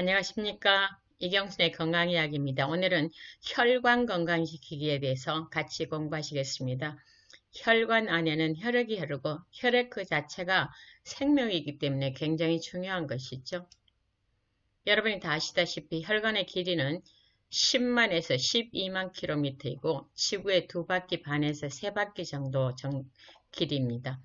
안녕하십니까. 이경순의 건강이야기입니다. 오늘은 혈관 건강시키기에 대해서 같이 공부하시겠습니다. 혈관 안에는 혈액이 흐르고 혈액 그 자체가 생명이기 때문에 굉장히 중요한 것이죠. 여러분이 다 아시다시피 혈관의 길이는 10만에서 12만 킬로미터이고 지구의 두 바퀴 반에서 세 바퀴 정도 정, 길이입니다.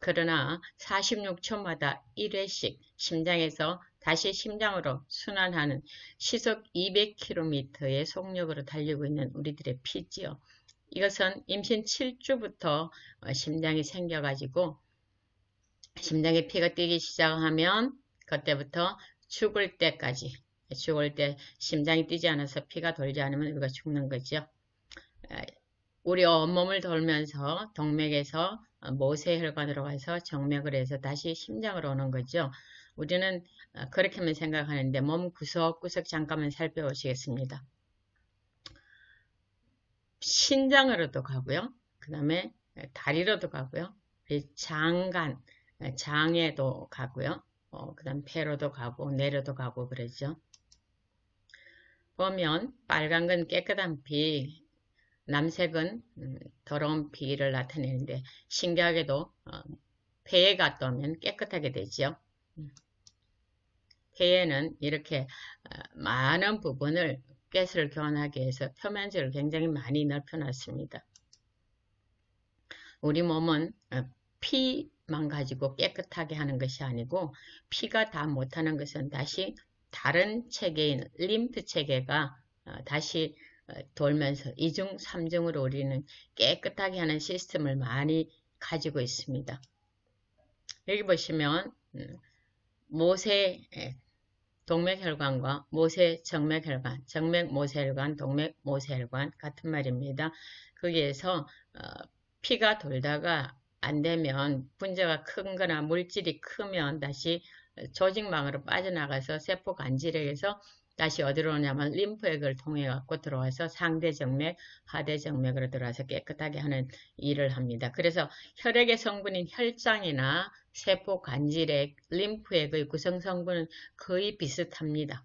그러나 46초마다 1회씩 심장에서 다시 심장으로 순환하는 시속 200km의 속력으로 달리고 있는 우리들의 피지요. 이것은 임신 7주부터 어, 심장이 생겨가지고 심장에 피가 뛰기 시작하면 그때부터 죽을 때까지 죽을 때 심장이 뛰지 않아서 피가 돌지 않으면 우리가 죽는 거죠. 우리 온몸을 돌면서 동맥에서 모세혈관으로 가서 정맥을 해서 다시 심장으로 오는 거죠. 우리는 어, 그렇게만 생각하는데 몸 구석구석 잠깐만 살펴보시겠습니다. 신장으로도 가고요. 그 다음에 다리로도 가고요. 장간, 장에도 가고요. 어, 그 다음 폐로도 가고 내로도 가고 그러죠. 보면 빨간 건 깨끗한 피, 남색은 음, 더러운 피를 나타내는데 신기하게도 어, 폐에 갔다 오면 깨끗하게 되죠. 음. 폐에는 이렇게 어, 많은 부분을 가스를 교환하기 위해서 표면적을 굉장히 많이 넓혀놨습니다. 우리 몸은 어, 피만 가지고 깨끗하게 하는 것이 아니고 피가 다 못하는 것은 다시 다른 체계인 림프 체계가 어, 다시 돌면서 이중, 삼중으로 우리는 깨끗하게 하는 시스템을 많이 가지고 있습니다. 여기 보시면 음, 모세 동맥혈관과 모세 정맥혈관, 정맥 모세혈관, 동맥 모세혈관 같은 말입니다. 거기에서 어, 피가 돌다가 안 되면 분자가 큰 거나 물질이 크면 다시 조직망으로 빠져나가서 세포 간질에서 다시 어디로 오냐면 림프액을 통해 갖고 들어와서 상대 정맥, 하대 정맥으로 들어와서 깨끗하게 하는 일을 합니다. 그래서 혈액의 성분인 혈장이나 세포 간질액, 림프액의 구성 성분은 거의 비슷합니다.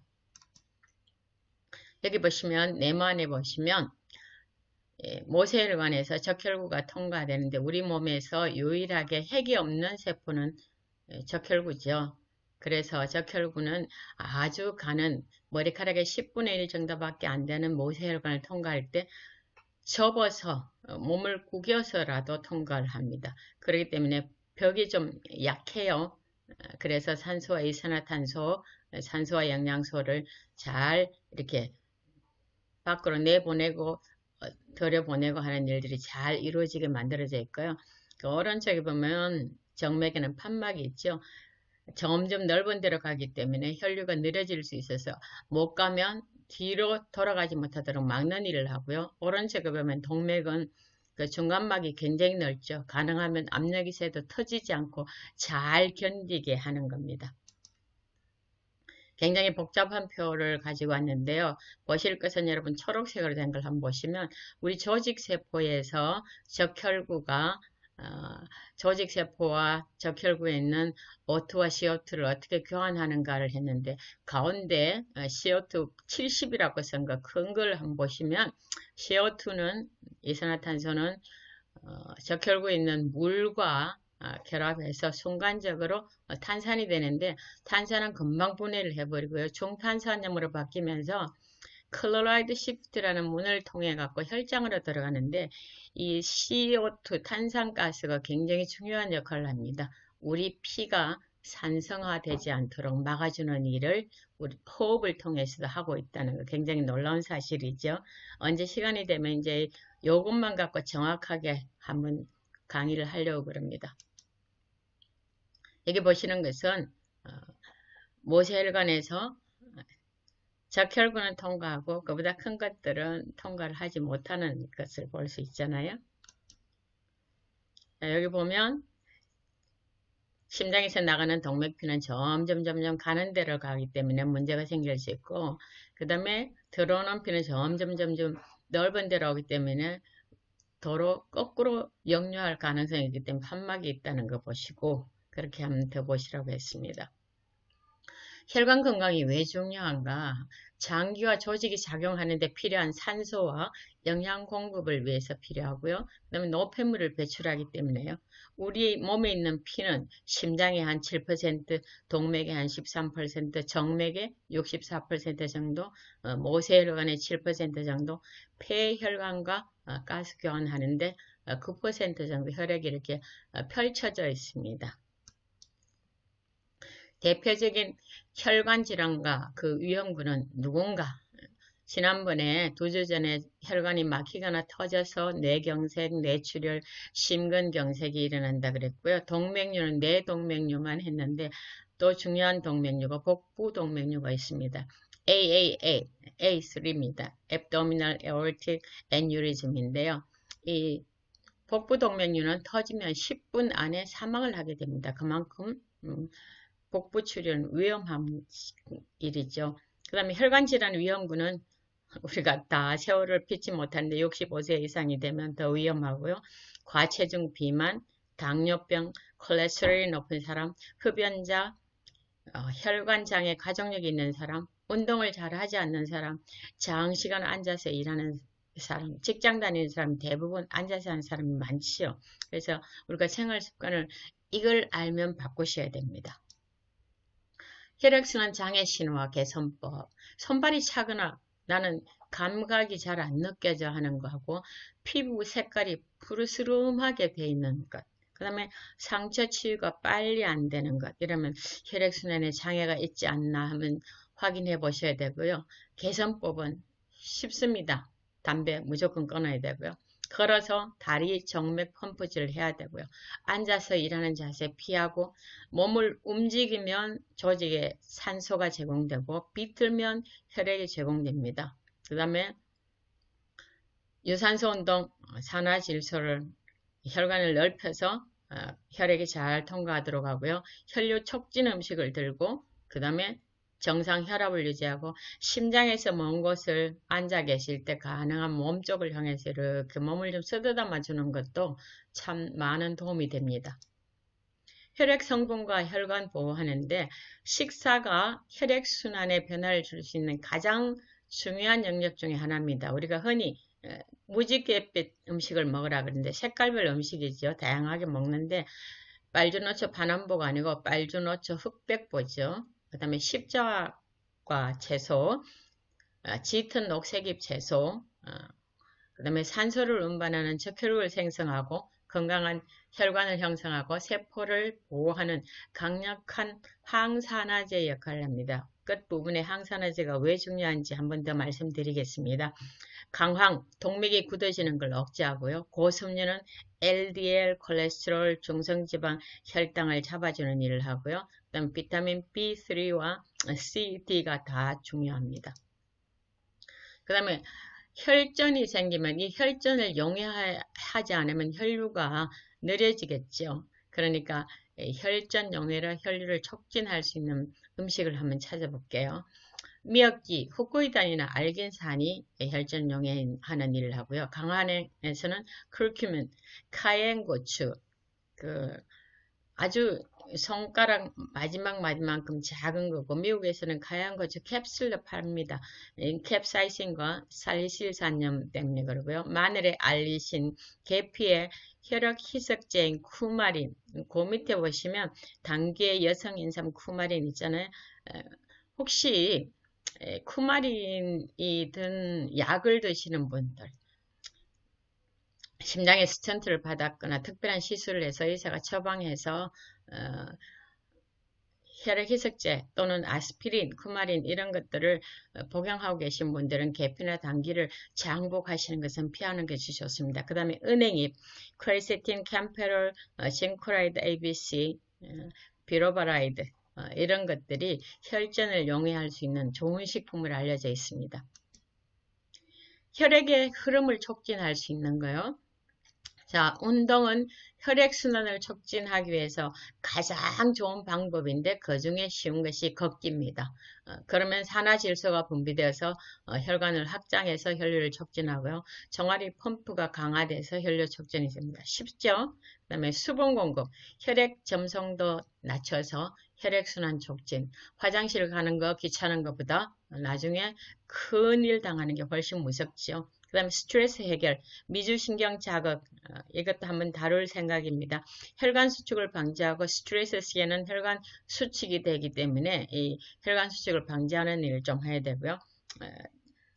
여기 보시면 네모안에 보시면 예, 모세혈관에서 적혈구가 통과되는데 우리 몸에서 유일하게 핵이 없는 세포는 예, 적혈구죠. 그래서 적혈구는 아주 가는 머리카락의 10분의 1 정도밖에 안 되는 모세혈관을 통과할 때 접어서 어, 몸을 구겨서라도 통과를 합니다. 그렇기 때문에 벽이 좀 약해요. 어, 그래서 산소와 이산화탄소, 산소와 영양소를 잘 이렇게 밖으로 내보내고 어, 들여보내고 하는 일들이 잘 이루어지게 만들어져 있고요. 그 오른쪽에 보면 정맥에는 판막이 있죠. 점점 넓은 데로 가기 때문에 혈류가 느려질 수 있어서 못 가면 뒤로 돌아가지 못하도록 막는 일을 하고요. 오른쪽에 보면 동맥은 그 중간막이 굉장히 넓죠. 가능하면 압력이 세도 터지지 않고 잘 견디게 하는 겁니다. 굉장히 복잡한 표를 가지고 왔는데요. 보실 것은 여러분 초록색으로 된 걸 한번 보시면 우리 조직세포에서 적혈구가 어, 조직세포와 적혈구에 있는 O2와 CO2를 어떻게 교환하는가를 했는데 가운데 CO2 어, 70이라고 쓴 거 큰 걸 한번 보시면 CO2는 이산화탄소는 어, 적혈구에 있는 물과 어, 결합해서 순간적으로 어, 탄산이 되는데 탄산은 금방 분해를 해버리고요. 중탄산염으로 바뀌면서 클로라이드 시프트라는 문을 통해 갖고 혈장으로 들어가는데 이 CO2 탄산가스가 굉장히 중요한 역할을 합니다. 우리 피가 산성화되지 않도록 막아주는 일을 우리 호흡을 통해서도 하고 있다는 거 굉장히 놀라운 사실이죠. 언제 시간이 되면 이제 이것만 갖고 정확하게 한번 강의를 하려고 그럽니다. 여기 보시는 것은 어, 모세혈관에서 적혈구는 통과하고 그보다 큰 것들은 통과를 하지 못하는 것을 볼 수 있잖아요. 자, 여기 보면 심장에서 나가는 동맥피는 점점 점점 가는 데로 가기 때문에 문제가 생길 수 있고 그 다음에 들어오는 피는 점점 점점 넓은 데로 오기 때문에 도로 거꾸로 역류할 가능성이 있기 때문에 판막이 있다는 거 보시고 그렇게 한번 더 보시라고 했습니다. 혈관 건강이 왜 중요한가? 장기와 조직이 작용하는데 필요한 산소와 영양 공급을 위해서 필요하고요. 그 다음에 노폐물을 배출하기 때문에요. 우리 몸에 있는 피는 심장의 한 7%, 동맥의 한 13%, 정맥의 64% 정도, 어, 모세혈관의 7% 정도, 폐혈관과 어, 가스 교환하는데 9% 어, 정도 혈액이 이렇게 펼쳐져 있습니다. 대표적인 혈관 질환과 그 위험군은 누군가? 지난번에 두 주 전에 혈관이 막히거나 터져서 뇌경색, 뇌출혈, 심근경색이 일어난다 그랬고요. 동맥류는 뇌동맥류만 했는데 또 중요한 동맥류가 복부동맥류가 있습니다. AAA, A3입니다. Abdominal Aortic Aneurysm인데요. 이 복부동맥류는 터지면 10분 안에 사망을 하게 됩니다. 그만큼 음, 복부 출혈은 위험한 일이죠. 그 다음에 혈관 질환 위험군은 우리가 다 세월을 피지 못하는데 65세 이상이 되면 더 위험하고요. 과체중 비만, 당뇨병, 콜레스테롤이 높은 사람, 흡연자, 어, 혈관 장애 가족력이 있는 사람, 운동을 잘 하지 않는 사람, 장시간 앉아서 일하는 사람, 직장 다니는 사람 대부분 앉아서 하는 사람이 많지요. 그래서 우리가 생활 습관을 이걸 알면 바꾸셔야 됩니다. 혈액순환 장애 신호와 개선법. 손발이 차거나 나는 감각이 잘 안 느껴져 하는 거하고 피부 색깔이 푸르스름하게 돼 있는 것. 그 다음에 상처 치유가 빨리 안 되는 것. 이러면 혈액순환에 장애가 있지 않나 하면 확인해 보셔야 되고요. 개선법은 쉽습니다. 담배 무조건 끊어야 되고요. 걸어서 다리 정맥 펌프질을 해야 되고요. 앉아서 일하는 자세 피하고 몸을 움직이면 조직에 산소가 제공되고 비틀면 혈액이 제공됩니다. 그 다음에 유산소 운동, 산화 질소를 혈관을 넓혀서 어, 혈액이 잘 통과하도록 하고요. 혈류 촉진 음식을 들고 그 다음에 정상 혈압을 유지하고 심장에서 먼 곳을 앉아 계실 때 가능한 몸 쪽을 향해서 이렇게 몸을 좀 쓰다듬어 주는 것도 참 많은 도움이 됩니다. 혈액 성분과 혈관 보호하는데 식사가 혈액순환에 변화를 줄 수 있는 가장 중요한 영역 중의 하나입니다. 우리가 흔히 무지갯빛 음식을 먹으라 그러는데 색깔별 음식이죠. 다양하게 먹는데 빨주노초 반원보가 아니고 빨주노초 흑백보죠. 그 다음에 십자과 채소, 어, 짙은 녹색잎 채소, 어, 그 다음에 산소를 운반하는 적혈구를 생성하고 건강한 혈관을 형성하고 세포를 보호하는 강력한 항산화제 역할을 합니다. 끝부분에 항산화제가 왜 중요한지 한 번 더 말씀드리겠습니다. 강황, 동맥이 굳어지는 걸 억제하고요. 고섬유는 LDL, 콜레스테롤, 중성지방, 혈당을 잡아주는 일을 하고요. 그다음 비타민 B3와 C, D가 다 중요합니다. 그 다음에 혈전이 생기면 이 혈전을 용해하지 않으면 혈류가 느려지겠죠. 그러니까 혈전 용해라 혈류를 촉진할 수 있는 음식을 한번 찾아볼게요. 미역기, 후쿠이단이나 알겐산이 혈전 용해하는 일을 하고요. 강한에서는 크루큐민, 카엔 고추, 그 아주 손가락 마지막 마지막만큼 작은 거고 미국에서는 가양 고추 캡슐로 팝니다. 캡사이신과 살리실산염 때문에 그러고요. 마늘에 알리신, 계피에 혈액 희석제인 쿠마린 그 밑에 보시면 당귀의 여성 인삼 쿠마린 있잖아요. 혹시 쿠마린이 든 약을 드시는 분들 심장에 스턴트를 받았거나 특별한 시술을 해서 의사가 처방해서 어, 혈액 희석제 또는 아스피린, 쿠마린 이런 것들을 어, 복용하고 계신 분들은 계피나 당귀를 장복하시는 것은 피하는 것이 좋습니다. 그 다음에 은행잎, 크레세틴, 캠페롤, 어, 싱크라이드 ABC, 어, 비로바라이드 어, 이런 것들이 혈전을 용해할 수 있는 좋은 식품을 알려져 있습니다. 혈액의 흐름을 촉진할 수 있는 거요. 자, 운동은 혈액순환을 촉진하기 위해서 가장 좋은 방법인데 그 중에 쉬운 것이 걷기입니다. 어, 그러면 산화질소가 분비되어서 어, 혈관을 확장해서 혈류를 촉진하고요. 정화리 펌프가 강화돼서 혈류 촉진이 됩니다. 쉽죠? 그 다음에 수분 공급, 혈액 점성도 낮춰서 혈액순환 촉진, 화장실 가는 거 귀찮은 것보다 나중에 큰일 당하는 게 훨씬 무섭죠. 그 다음에 스트레스 해결, 미주신경 자극, 어, 이것도 한번 다룰 생각입니다. 혈관 수축을 방지하고 스트레스 시에는 혈관 수축이 되기 때문에 이 혈관 수축을 방지하는 일을 좀 해야 되고요. 어,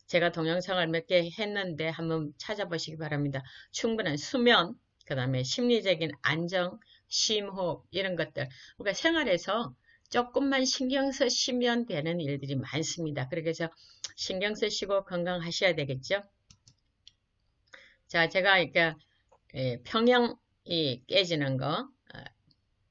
제가 동영상을 몇 개 했는데 한번 찾아보시기 바랍니다. 충분한 수면, 그 다음에 심리적인 안정, 심호흡 이런 것들 우리가 생활에서 조금만 신경 쓰시면 되는 일들이 많습니다. 그래서 신경 쓰시고 건강하셔야 되겠죠. 자, 제가 그러니까 평형이 깨지는 거 어,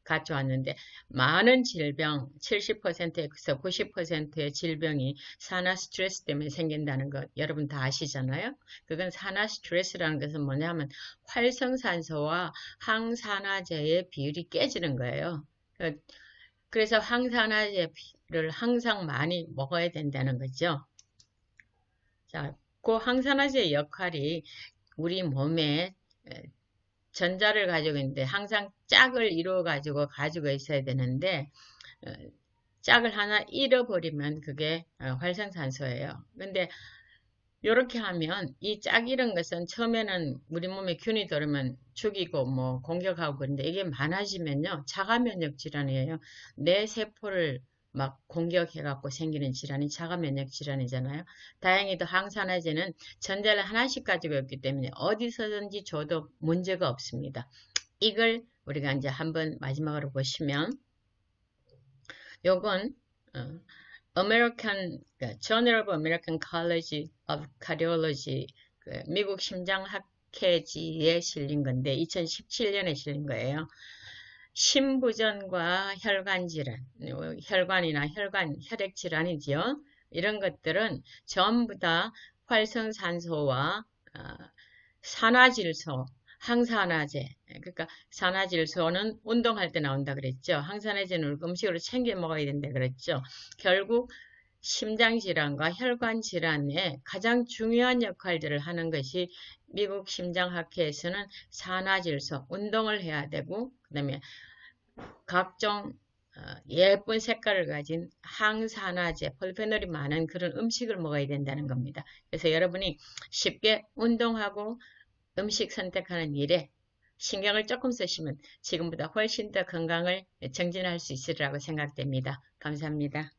가져왔는데 많은 질병 70%에서 90%의 질병이 산화 스트레스 때문에 생긴다는 것 여러분 다 아시잖아요. 그건 산화 스트레스라는 것은 뭐냐면 활성산소와 항산화제의 비율이 깨지는 거예요. 그, 그래서 항산화제를 항상 많이 먹어야 된다는 거죠. 자, 그 항산화제 역할이 우리 몸에 전자를 가지고 있는데 항상 짝을 이루어 가지고 가지고 있어야 되는데 어, 짝을 하나 잃어버리면 그게 어, 활성산소예요. 근데 이렇게 하면 이짝 이런 것은 처음에는 우리 몸에 균이 들으면 죽이고 뭐 공격하고 그런데 이게 많아지면요 자가 면역 질환이에요. 내 세포를 막 공격해갖고 생기는 질환이 자가 면역 질환이잖아요. 다행히도 항산화제는 전자를 하나씩 가지고 있기 때문에 어디서든지 줘도 문제가 없습니다. 이걸 우리가 이제 한번 마지막으로 보시면 요건 어, American Journal of American College of Cardiology 그 미국 심장학회지에 실린 건데 2017년에 실린 거예요. 심부전과 혈관질환, 혈관이나 혈관, 혈액질환이지요. 이런 것들은 전부 다 활성산소와 어, 산화질소, 항산화제, 그러니까 산화질소는 운동할 때 나온다 그랬죠. 항산화제는 음식으로 챙겨 먹어야 된다 그랬죠. 결국 심장질환과 혈관질환에 가장 중요한 역할들을 하는 것이 미국 심장학회에서는 산화질소, 운동을 해야 되고 그 다음에 각종 어, 예쁜 색깔을 가진 항산화제, 폴페놀이 많은 그런 음식을 먹어야 된다는 겁니다. 그래서 여러분이 쉽게 운동하고 음식 선택하는 일에 신경을 조금 쓰시면 지금보다 훨씬 더 건강을 정진할 수 있으리라고 생각됩니다. 감사합니다.